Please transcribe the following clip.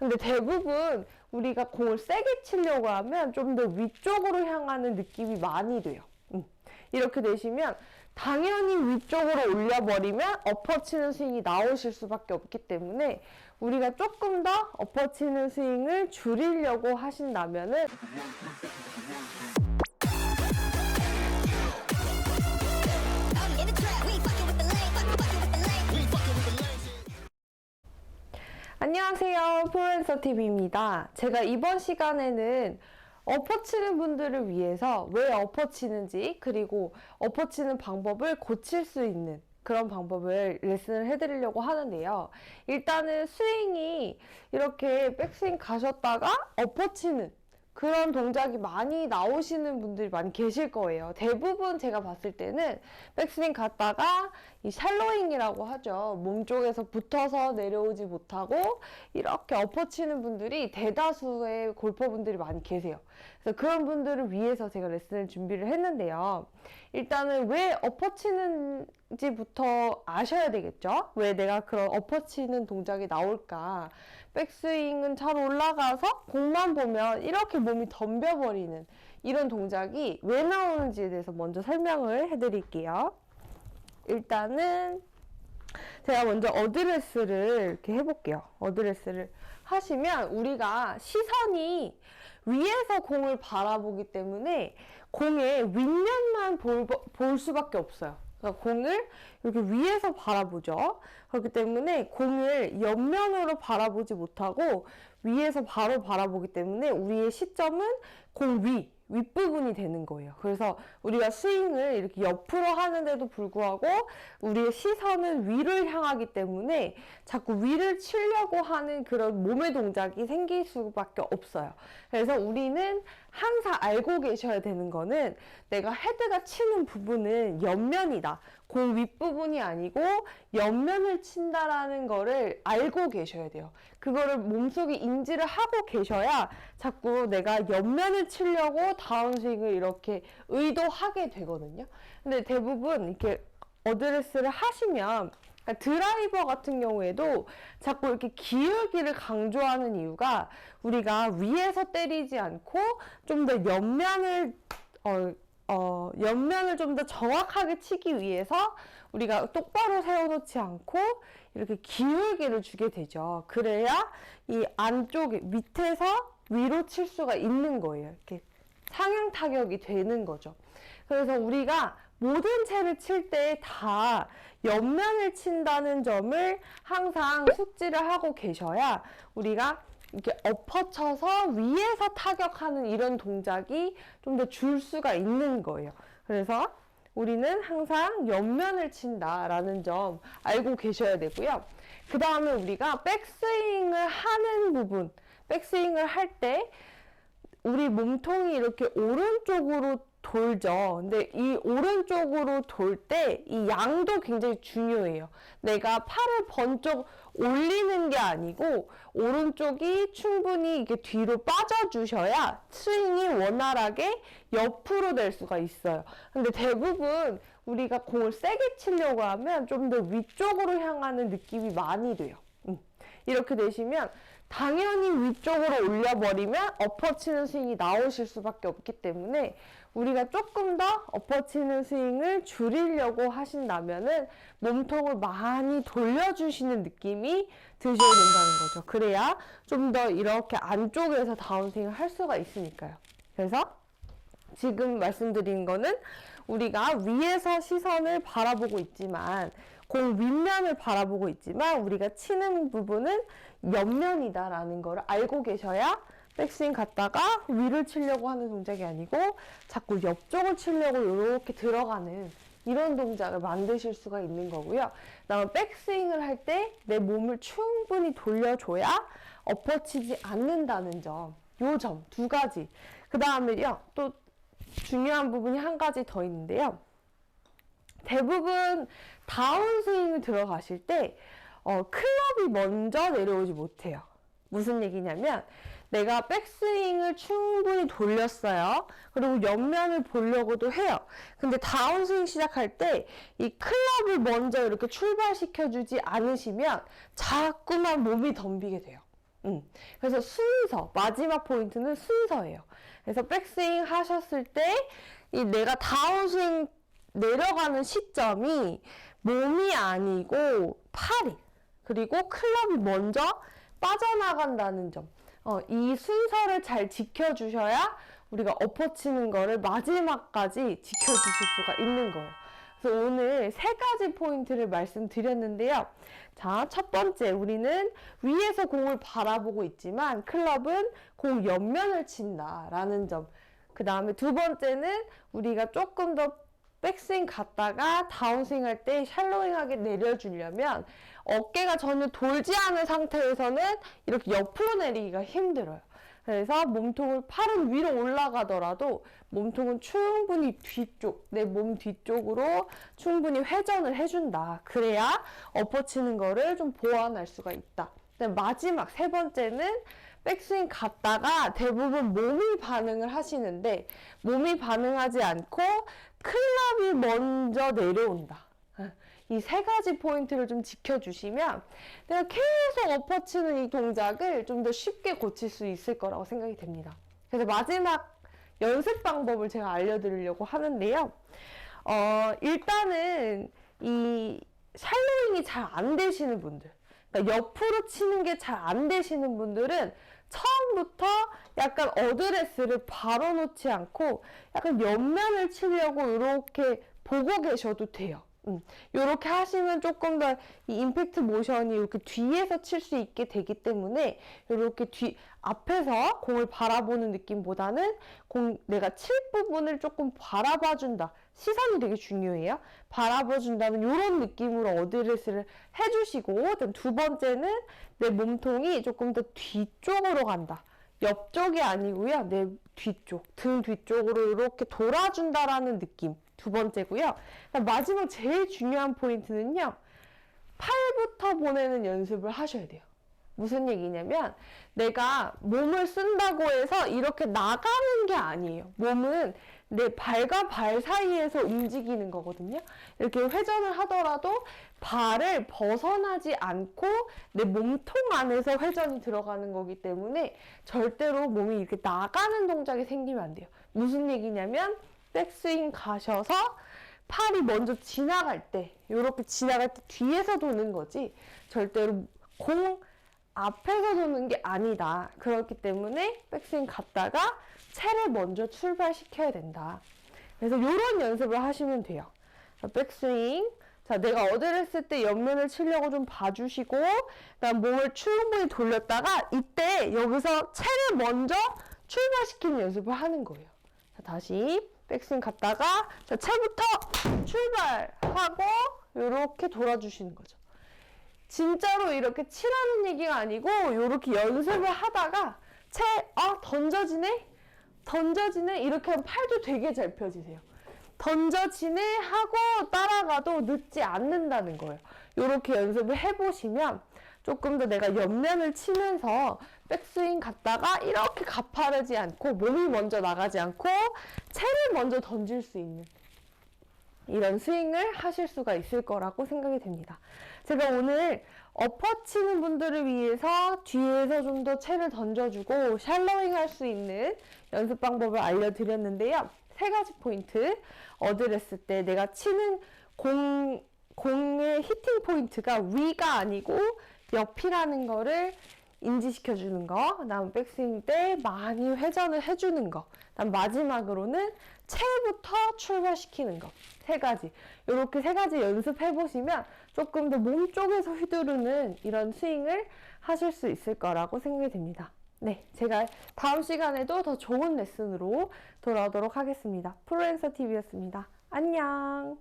근데 대부분 우리가 공을 세게 치려고 하면 좀 더 위쪽으로 향하는 느낌이 많이 돼요. 음. 이렇게 되시면 당연히 위쪽으로 올려버리면 엎어치는 스윙이 나오실 수밖에 없기 때문에 우리가 조금 더 엎어치는 스윙을 줄이려고 하신다면은 안녕하세요. 프로랜서 TV입니다. 제가 이번 시간에는 엎어치는 분들을 위해서 왜 엎어치는지 그리고 엎어치는 방법을 고칠 수 있는 그런 방법을 레슨을 해드리려고 하는데요. 일단은 스윙이 이렇게 백스윙 가셨다가 엎어치는 그런 동작이 많이 나오시는 분들이 많이 계실 거예요. 대부분 제가 봤을 때는 백스윙 갔다가 이 샬로잉이라고 하죠. 몸 쪽에서 붙어서 내려오지 못하고 이렇게 엎어치는 분들이 대다수의 골퍼분들이 많이 계세요. 그래서 그런 분들을 위해서 제가 레슨을 준비를 했는데요. 일단은 왜 엎어치는 지부터 아셔야 되겠죠? 왜 내가 그런 엎어치는 동작이 나올까? 백스윙은 잘 올라가서 공만 보면 이렇게 몸이 덤벼버리는 이런 동작이 왜 나오는지에 대해서 먼저 설명을 해드릴게요. 일단은 제가 먼저 어드레스를 이렇게 해볼게요. 어드레스를 하시면 우리가 시선이 위에서 공을 바라보기 때문에 공의 윗면만 볼, 볼 수밖에 없어요. 그러니까 공을 이렇게 위에서 바라보죠. 그렇기 때문에 공을 옆면으로 바라보지 못하고 위에서 바로 바라보기 때문에 우리의 시점은 공 위, 윗부분이 되는 거예요. 그래서 우리가 스윙을 이렇게 옆으로 하는데도 불구하고 우리의 시선은 위를 향하기 때문에 자꾸 위를 치려고 하는 그런 몸의 동작이 생길 수밖에 없어요. 그래서 우리는 항상 알고 계셔야 되는 거는 내가 헤드가 치는 부분은 옆면이다. 공 윗부분이 아니고 옆면을 친다라는 거를 알고 계셔야 돼요. 그거를 몸속에 인지를 하고 계셔야 자꾸 내가 옆면을 치려고 다운스윙을 이렇게 의도하게 되거든요. 근데 대부분 이렇게 어드레스를 하시면 드라이버 같은 경우에도 자꾸 이렇게 기울기를 강조하는 이유가 우리가 위에서 때리지 않고 좀 더 옆면을 어, 어, 옆면을 좀 더 정확하게 치기 위해서 우리가 똑바로 세워놓지 않고 이렇게 기울기를 주게 되죠. 그래야 이 안쪽에 밑에서 위로 칠 수가 있는 거예요. 이렇게 상향 타격이 되는 거죠. 그래서 우리가 모든 채를 칠 때 다 옆면을 친다는 점을 항상 숙지를 하고 계셔야 우리가 이렇게 엎어쳐서 위에서 타격하는 이런 동작이 좀 더 줄 수가 있는 거예요. 그래서 우리는 항상 옆면을 친다라는 점 알고 계셔야 되고요. 그 다음에 우리가 백스윙을 하는 부분, 백스윙을 할 때 우리 몸통이 이렇게 오른쪽으로 돌죠. 근데 이 오른쪽으로 돌 때 이 양도 굉장히 중요해요. 내가 팔을 번쩍 올리는 게 아니고 오른쪽이 충분히 이렇게 뒤로 빠져주셔야 스윙이 원활하게 옆으로 될 수가 있어요. 근데 대부분 우리가 공을 세게 치려고 하면 좀 더 위쪽으로 향하는 느낌이 많이 돼요. 음. 이렇게 되시면 당연히 위쪽으로 올려버리면 엎어치는 스윙이 나오실 수밖에 없기 때문에 우리가 조금 더 엎어치는 스윙을 줄이려고 하신다면은 몸통을 많이 돌려주시는 느낌이 드셔야 된다는 거죠. 그래야 좀 더 이렇게 안쪽에서 다운스윙을 할 수가 있으니까요. 그래서 지금 말씀드린 거는 우리가 위에서 시선을 바라보고 있지만 공 윗면을 바라보고 있지만 우리가 치는 부분은 옆면이다라는 걸 알고 계셔야 백스윙 갔다가 위를 치려고 하는 동작이 아니고 자꾸 옆쪽을 치려고 이렇게 들어가는 이런 동작을 만드실 수가 있는 거고요. 그다음에 백스윙을 할 때 내 몸을 충분히 돌려줘야 엎어치지 않는다는 점. 요 점 두 가지. 그 다음에요. 또 중요한 부분이 한 가지 더 있는데요. 대부분 다운스윙을 들어가실 때 어, 클럽이 먼저 내려오지 못해요. 무슨 얘기냐면 내가 백스윙을 충분히 돌렸어요. 그리고 옆면을 보려고도 해요. 근데 다운스윙 시작할 때 이 클럽을 먼저 이렇게 출발시켜주지 않으시면 자꾸만 몸이 덤비게 돼요. 음. 그래서 순서, 마지막 포인트는 순서예요. 그래서 백스윙 하셨을 때, 이 내가 다운스윙 내려가는 시점이 몸이 아니고 팔이, 그리고 클럽이 먼저 빠져나간다는 점. 어, 이 순서를 잘 지켜주셔야 우리가 엎어치는 거를 마지막까지 지켜주실 수가 있는 거예요. 그래서 오늘 세 가지 포인트를 말씀드렸는데요. 자, 첫 번째, 우리는 위에서 공을 바라보고 있지만 클럽은 공 옆면을 친다라는 점. 그 다음에 두 번째는 우리가 조금 더 백스윙 갔다가 다운스윙 할 때 샬로잉하게 내려주려면 어깨가 전혀 돌지 않은 상태에서는 이렇게 옆으로 내리기가 힘들어요. 그래서 몸통을 팔은 위로 올라가더라도 몸통은 충분히 뒤쪽, 내 몸 뒤쪽으로 충분히 회전을 해준다. 그래야 엎어치는 거를 좀 보완할 수가 있다. 마지막 세 번째는 백스윙 갔다가 대부분 몸이 반응을 하시는데 몸이 반응하지 않고 클럽이 먼저 내려온다. 이 세 가지 포인트를 좀 지켜주시면 내가 계속 엎어치는 이 동작을 좀 더 쉽게 고칠 수 있을 거라고 생각이 됩니다. 그래서 마지막 연습 방법을 제가 알려드리려고 하는데요. 어, 일단은 이 샬로잉이 잘 안 되시는 분들, 그러니까 옆으로 치는 게 잘 안 되시는 분들은 처음부터 약간 어드레스를 바로 놓지 않고 약간 옆면을 치려고 이렇게 보고 계셔도 돼요. 음, 이렇게 하시면 조금 더 이 임팩트 모션이 이렇게 뒤에서 칠 수 있게 되기 때문에 이렇게 뒤 앞에서 공을 바라보는 느낌보다는 공 내가 칠 부분을 조금 바라봐 준다. 시선이 되게 중요해요. 바라봐 준다는 이런 느낌으로 어드레스를 해주시고 두 번째는 내 몸통이 조금 더 뒤쪽으로 간다. 옆쪽이 아니고요. 내 뒤쪽, 등 뒤쪽으로 이렇게 돌아준다라는 느낌. 두 번째고요. 마지막 제일 중요한 포인트는요. 팔부터 보내는 연습을 하셔야 돼요. 무슨 얘기냐면 내가 몸을 쓴다고 해서 이렇게 나가는 게 아니에요. 몸은 내 발과 발 사이에서 움직이는 거거든요. 이렇게 회전을 하더라도 발을 벗어나지 않고 내 몸통 안에서 회전이 들어가는 거기 때문에 절대로 몸이 이렇게 나가는 동작이 생기면 안 돼요. 무슨 얘기냐면 백스윙 가셔서 팔이 먼저 지나갈 때, 이렇게 지나갈 때 뒤에서 도는 거지, 절대로 공 앞에서 도는 게 아니다. 그렇기 때문에 백스윙 갔다가 채를 먼저 출발시켜야 된다. 그래서 이런 연습을 하시면 돼요. 자, 백스윙. 자, 내가 어드레스 때 옆면을 치려고 좀 봐주시고, 그다음 몸을 충분히 돌렸다가 이때 여기서 채를 먼저 출발시키는 연습을 하는 거예요. 자, 다시 백스윙 갔다가 자, 채부터 출발하고 이렇게 돌아주시는 거죠. 진짜로 이렇게 치라는 얘기가 아니고 이렇게 연습을 하다가 채, 아 던져지네? 던져지네? 이렇게 하면 팔도 되게 잘 펴지세요. 던져지네 하고 따라가도 늦지 않는다는 거예요. 이렇게 연습을 해보시면 조금 더 내가 옆면을 치면서 백스윙 갔다가 이렇게 가파르지 않고 몸이 먼저 나가지 않고 채를 먼저 던질 수 있는 이런 스윙을 하실 수가 있을 거라고 생각이 됩니다. 제가 오늘 엎어치는 분들을 위해서 뒤에서 좀 더 채를 던져주고 샬로잉 할 수 있는 연습 방법을 알려드렸는데요. 세 가지 포인트. 어드레스 때 내가 치는 공, 공의 히팅 포인트가 위가 아니고 옆이라는 거를 인지시켜 주는 거, 그다음 백스윙 때 많이 회전을 해주는 거, 그다음 마지막으로는 채부터 출발시키는 거. 세 가지. 이렇게 세 가지 연습해 보시면 조금 더 몸 쪽에서 휘두르는 이런 스윙을 하실 수 있을 거라고 생각이 됩니다. 네, 제가 다음 시간에도 더 좋은 레슨으로 돌아오도록 하겠습니다. 프로랜서 TV였습니다. 안녕.